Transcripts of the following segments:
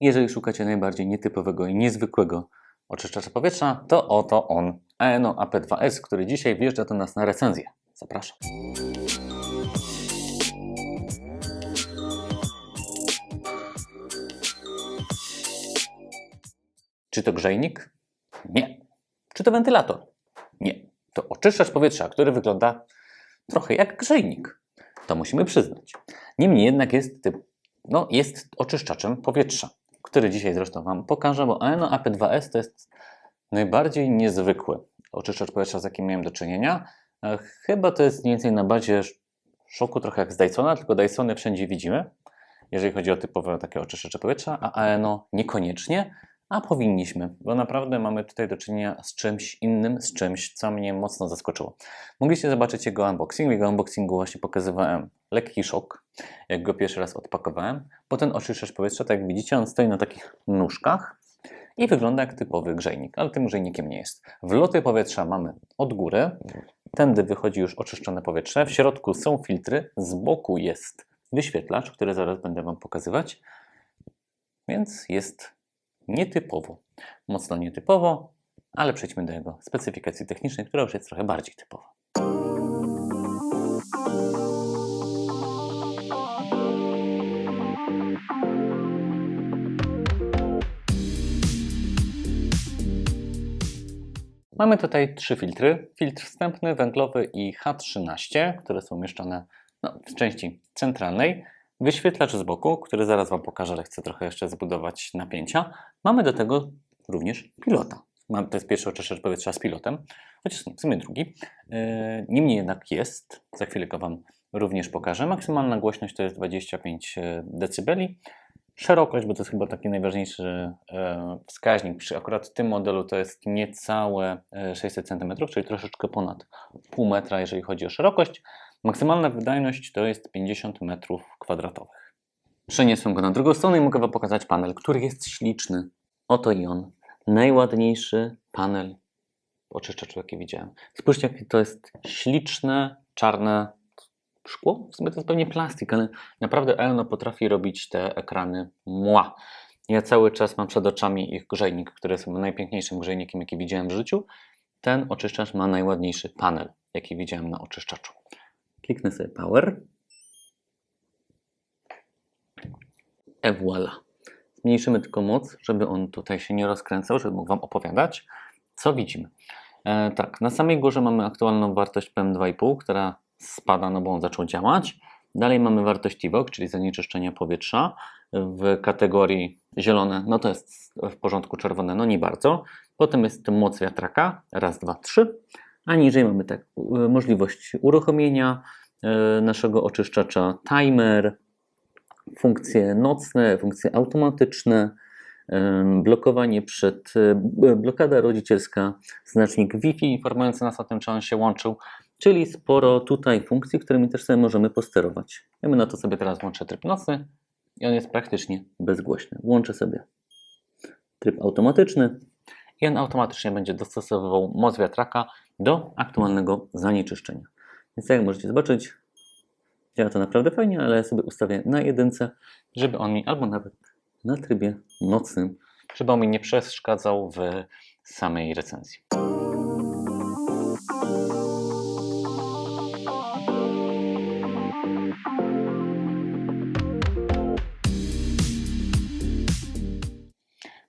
Jeżeli szukacie najbardziej nietypowego i niezwykłego oczyszczacza powietrza, to oto on, Aeno AP2S, który dzisiaj wjeżdża do nas na recenzję. Zapraszam. Czy to grzejnik? Nie. Czy to wentylator? Nie. To oczyszczacz powietrza, który wygląda trochę jak grzejnik. To musimy przyznać. Niemniej jednak jest, typ, no, jest oczyszczaczem powietrza, który dzisiaj zresztą Wam pokażę, bo ANO AP2S to jest najbardziej niezwykły oczyszczacz powietrza, z jakim miałem do czynienia. E, Chyba to jest mniej więcej na bazie szoku, trochę jak z Dysona, tylko Dysony wszędzie widzimy, jeżeli chodzi o typowe takie oczyszczacze powietrza, a ANO niekoniecznie, a powinniśmy, bo naprawdę mamy tutaj do czynienia z czymś innym, z czymś, co mnie mocno zaskoczyło. Mogliście zobaczyć jego unboxing. W jego unboxingu właśnie pokazywałem lekki szok, jak go pierwszy raz odpakowałem, bo ten oczyszczacz powietrza, tak jak widzicie, on stoi na takich nóżkach i wygląda jak typowy grzejnik, ale tym grzejnikiem nie jest. Wloty powietrza mamy od góry, tędy wychodzi już oczyszczone powietrze, w środku są filtry, z boku jest wyświetlacz, który zaraz będę Wam pokazywać, więc jest nietypowo, mocno nietypowo, ale przejdźmy do jego specyfikacji technicznej, która już jest trochę bardziej typowa. Mamy tutaj trzy filtry. Filtr wstępny, węglowy i H13, które są umieszczone no, w części centralnej. Wyświetlacz z boku, który zaraz Wam pokażę, ale chcę trochę jeszcze zbudować napięcia. Mamy do tego również pilota. Mam, to jest pierwszy oczyszczacz powietrza z pilotem, chociaż nie, w sumie drugi. Yy, niemniej jednak jest, za chwilę go Wam również pokażę. Maksymalna głośność to jest 25 dB. Szerokość, bo to jest chyba taki najważniejszy e, wskaźnik. Przy akurat tym modelu to jest niecałe e, 600 cm, czyli troszeczkę ponad pół metra, jeżeli chodzi o szerokość. Maksymalna wydajność to jest 50 m2. Przeniosłem go na drugą stronę i mogę Wam pokazać panel, który jest śliczny. Oto i on. Najładniejszy panel oczyszczaczu, jaki widziałem. Spójrzcie, jakie to jest śliczne, czarne szkło. W sumie to jest pewnie plastik, ale naprawdę Elno potrafi robić te ekrany mła. Ja cały czas mam przed oczami ich grzejnik, który jest najpiękniejszym grzejnikiem, jaki widziałem w życiu. Ten oczyszczacz ma najładniejszy panel, jaki widziałem na oczyszczaczu. Kliknę sobie Power. E voilà. Zmniejszymy tylko moc, żeby on tutaj się nie rozkręcał, żeby mógł Wam opowiadać, co widzimy. E, tak, na samej górze mamy aktualną wartość PM2,5, która spada, no bo on zaczął działać. Dalej mamy wartość TIVOG, czyli zanieczyszczenia powietrza w kategorii zielone, no to jest w porządku czerwone, no nie bardzo. Potem jest moc wiatraka, raz, dwa, trzy, a niżej mamy tak, możliwość uruchomienia e, naszego oczyszczacza, timer, funkcje nocne, funkcje automatyczne, blokowanie przed, blokada rodzicielska, znacznik Wi-Fi informujący nas o tym, czy on się łączył, czyli sporo tutaj funkcji, którymi też sobie możemy posterować. Ja na to sobie teraz włączę tryb nocny i on jest praktycznie bezgłośny. Włączę sobie tryb automatyczny i on automatycznie będzie dostosowywał moc wiatraka do aktualnego zanieczyszczenia. Więc jak możecie zobaczyć, działa to naprawdę fajnie, ale ja sobie ustawię na jedynce, żeby on mi albo nawet na trybie nocnym, żeby on mi nie przeszkadzał w samej recenzji.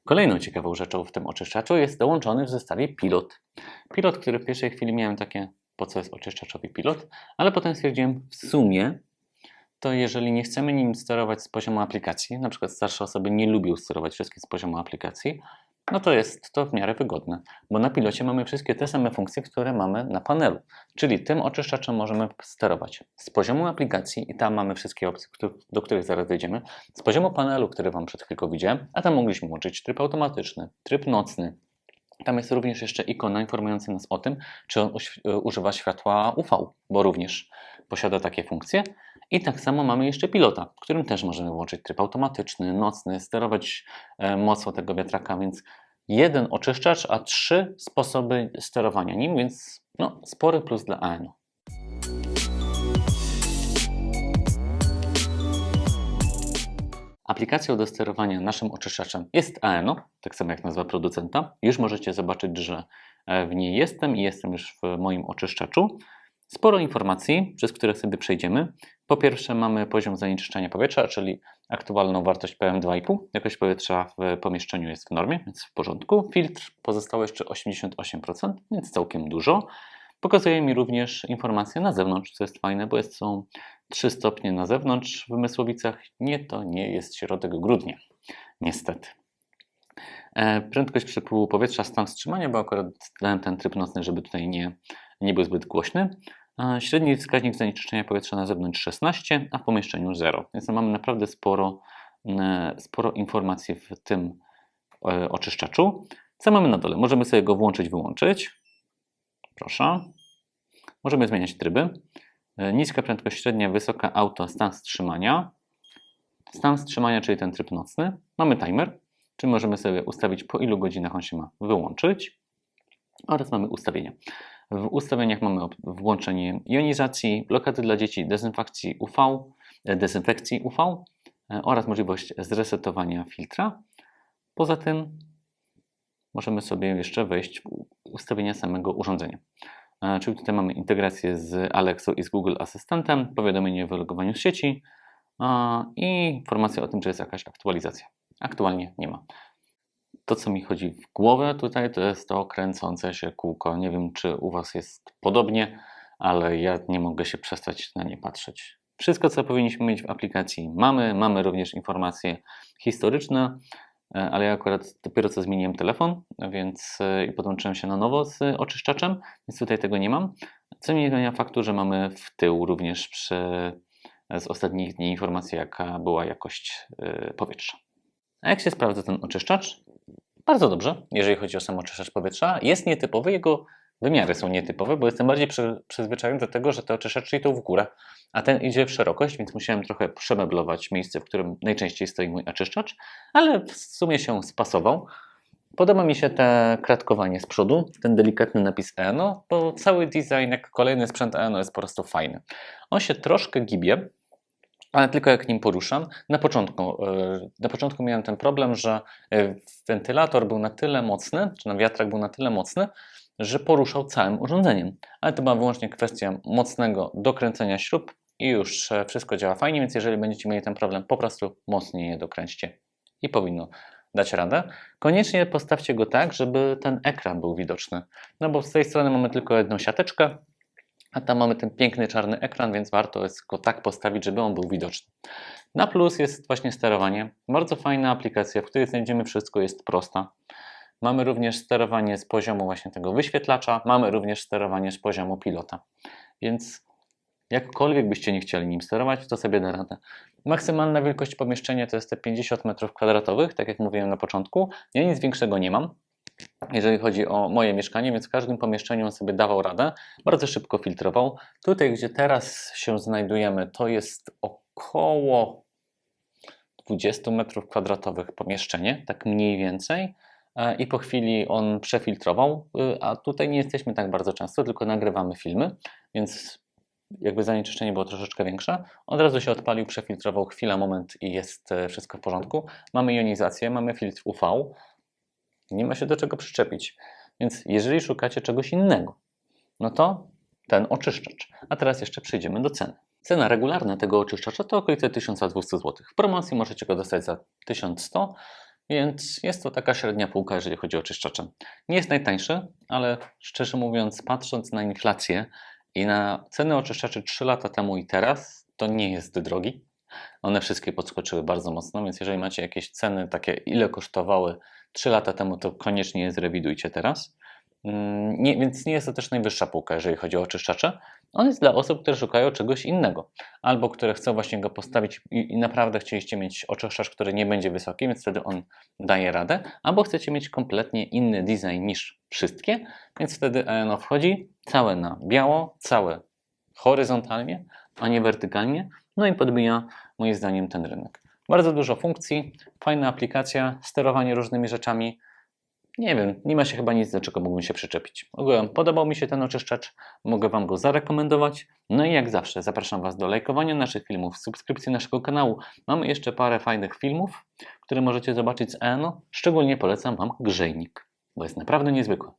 Kolejną ciekawą rzeczą w tym oczyszczaczu jest dołączony w zestawie pilot. Pilot, który w pierwszej chwili miałem takie, po co jest oczyszczaczowi pilot, ale potem stwierdziłem, w sumie to jeżeli nie chcemy nim sterować z poziomu aplikacji, na przykład starsze osoby nie lubią sterować wszystkim z poziomu aplikacji, no to jest to w miarę wygodne, bo na pilocie mamy wszystkie te same funkcje, które mamy na panelu. Czyli tym oczyszczaczem możemy sterować z poziomu aplikacji i tam mamy wszystkie opcje, do których zaraz dojdziemy, z poziomu panelu, który Wam przed chwilką widziałem, a tam mogliśmy łączyć tryb automatyczny, tryb nocny. Tam jest również jeszcze ikona informująca nas o tym, czy on używa światła UV, bo również posiada takie funkcje. I tak samo mamy jeszcze pilota, którym też możemy włączyć tryb automatyczny, nocny, sterować e, mocą tego wiatraka, więc jeden oczyszczacz, a trzy sposoby sterowania nim, więc no, spory plus dla ANO. Aplikacją do sterowania naszym oczyszczaczem jest Aeno, tak samo jak nazwa producenta. Już możecie zobaczyć, że e, w niej jestem i jestem już w moim oczyszczaczu. Sporo informacji, przez które sobie przejdziemy. Po pierwsze mamy poziom zanieczyszczenia powietrza, czyli aktualną wartość PM2,5. Jakość powietrza w pomieszczeniu jest w normie, więc w porządku. Filtr pozostał jeszcze 88%, więc całkiem dużo. Pokazuje mi również informacje na zewnątrz, co jest fajne, bo jest, są 3 stopnie na zewnątrz w Mysłowicach. Nie, to nie jest środek grudnia, niestety. E, prędkość przepływu powietrza, stan wstrzymania, bo akurat dałem ten tryb nocny, żeby tutaj nie, nie był zbyt głośny. E, średni wskaźnik zanieczyszczenia powietrza na zewnątrz 16, a w pomieszczeniu 0. Więc mamy naprawdę sporo, e, sporo informacji w tym oczyszczaczu. Co mamy na dole? Możemy sobie go włączyć, wyłączyć. Proszę. Możemy zmieniać tryby. Niska prędkość średnia, wysoka auto, stan wstrzymania. Stan wstrzymania, czyli ten tryb nocny. Mamy timer, czyli możemy sobie ustawić po ilu godzinach on się ma wyłączyć. Oraz mamy ustawienia. W ustawieniach mamy włączenie jonizacji, blokady dla dzieci, dezynfekcji UV, dezynfekcji UV oraz możliwość zresetowania filtra. Poza tym możemy sobie jeszcze wejść w ustawienia samego urządzenia. E, czyli tutaj mamy integrację z Alexą i z Google Asystentem, powiadomienie o wylogowaniu z sieci i informacja o tym, czy jest jakaś aktualizacja. Aktualnie nie ma. To, co mi chodzi w głowę tutaj, to jest to kręcące się kółko. Nie wiem, czy u Was jest podobnie, ale ja nie mogę się przestać na nie patrzeć. Wszystko, co powinniśmy mieć w aplikacji, mamy. Mamy również informacje historyczne, e, ale ja akurat dopiero co zmieniłem telefon, więc e, i podłączyłem się na nowo z oczyszczaczem, więc tutaj tego nie mam. Co nie zmienia faktu, że mamy w tył również przy, z ostatnich dni informację, jaka była jakość e, powietrza. A jak się sprawdza ten oczyszczacz? Bardzo dobrze, jeżeli chodzi o sam oczyszczacz powietrza. Jest nietypowy, jego wymiary są nietypowe, bo jestem bardziej przy, przyzwyczajony do tego, że te oczyszczacze idą w górę, a ten idzie w szerokość, więc musiałem trochę przemeblować miejsce, w którym najczęściej stoi mój oczyszczacz, ale w sumie się spasował. Podoba mi się te kratkowanie z przodu, ten delikatny napis ENO, bo cały design, jak kolejny sprzęt ENO jest po prostu fajny. On się troszkę gibie, ale tylko jak nim poruszam. Na początku, e, na początku miałem ten problem, że e, wentylator był na tyle mocny, czy na wiatrak był na tyle mocny, że poruszał całym urządzeniem. Ale to była wyłącznie kwestia mocnego dokręcenia śrub i już e, wszystko działa fajnie, więc jeżeli będziecie mieli ten problem, po prostu mocniej je dokręćcie i powinno dać radę. Koniecznie postawcie go tak, żeby ten ekran był widoczny. No bo z tej strony mamy tylko jedną siateczkę, a tam mamy ten piękny czarny ekran, więc warto jest go tak postawić, żeby on był widoczny. Na plus jest właśnie sterowanie. Bardzo fajna aplikacja, w której znajdziemy wszystko, jest prosta. Mamy również sterowanie z poziomu właśnie tego wyświetlacza, mamy również sterowanie z poziomu pilota. Więc jakkolwiek byście nie chcieli nim sterować, to sobie da radę. Maksymalna wielkość pomieszczenia to jest te 50 m2, tak jak mówiłem na początku. Ja nic większego nie mam jeżeli chodzi o moje mieszkanie, więc w każdym pomieszczeniu on sobie dawał radę, bardzo szybko filtrował. Tutaj, gdzie teraz się znajdujemy, to jest około 20 m2 pomieszczenie, tak mniej więcej. E, I po chwili on przefiltrował, y, a tutaj nie jesteśmy tak bardzo często, tylko nagrywamy filmy, więc jakby zanieczyszczenie było troszeczkę większe. Od razu się odpalił, przefiltrował chwila, moment i jest e, wszystko w porządku. Mamy jonizację, mamy filtr UV, nie ma się do czego przyczepić. Więc jeżeli szukacie czegoś innego, no to ten oczyszczacz. A teraz jeszcze przejdziemy do ceny. Cena regularna tego oczyszczacza to okolice 1200 zł. W promocji możecie go dostać za 1100, więc jest to taka średnia półka, jeżeli chodzi o oczyszczacze. Nie jest najtańszy, ale szczerze mówiąc, patrząc na inflację i na ceny oczyszczaczy 3 lata temu i teraz, to nie jest drogi. One wszystkie podskoczyły bardzo mocno, więc jeżeli macie jakieś ceny takie, ile kosztowały 3 lata temu, to koniecznie je zrewidujcie teraz. Mm, nie, więc nie jest to też najwyższa półka, jeżeli chodzi o oczyszczacze. On jest dla osób, które szukają czegoś innego, albo które chcą właśnie go postawić i, i, naprawdę chcieliście mieć oczyszczacz, który nie będzie wysoki, więc wtedy on daje radę, albo chcecie mieć kompletnie inny design niż wszystkie, więc wtedy ENO wchodzi całe na biało, całe horyzontalnie, a nie wertykalnie, no i podbija moim zdaniem ten rynek. Bardzo dużo funkcji, fajna aplikacja, sterowanie różnymi rzeczami. Nie wiem, nie ma się chyba nic, do czego mógłbym się przyczepić. Ogółem podobał mi się ten oczyszczacz, mogę Wam go zarekomendować. No i jak zawsze zapraszam Was do lajkowania naszych filmów, subskrypcji naszego kanału. Mamy jeszcze parę fajnych filmów, które możecie zobaczyć z ENO. Szczególnie polecam Wam Grzejnik, bo jest naprawdę niezwykły.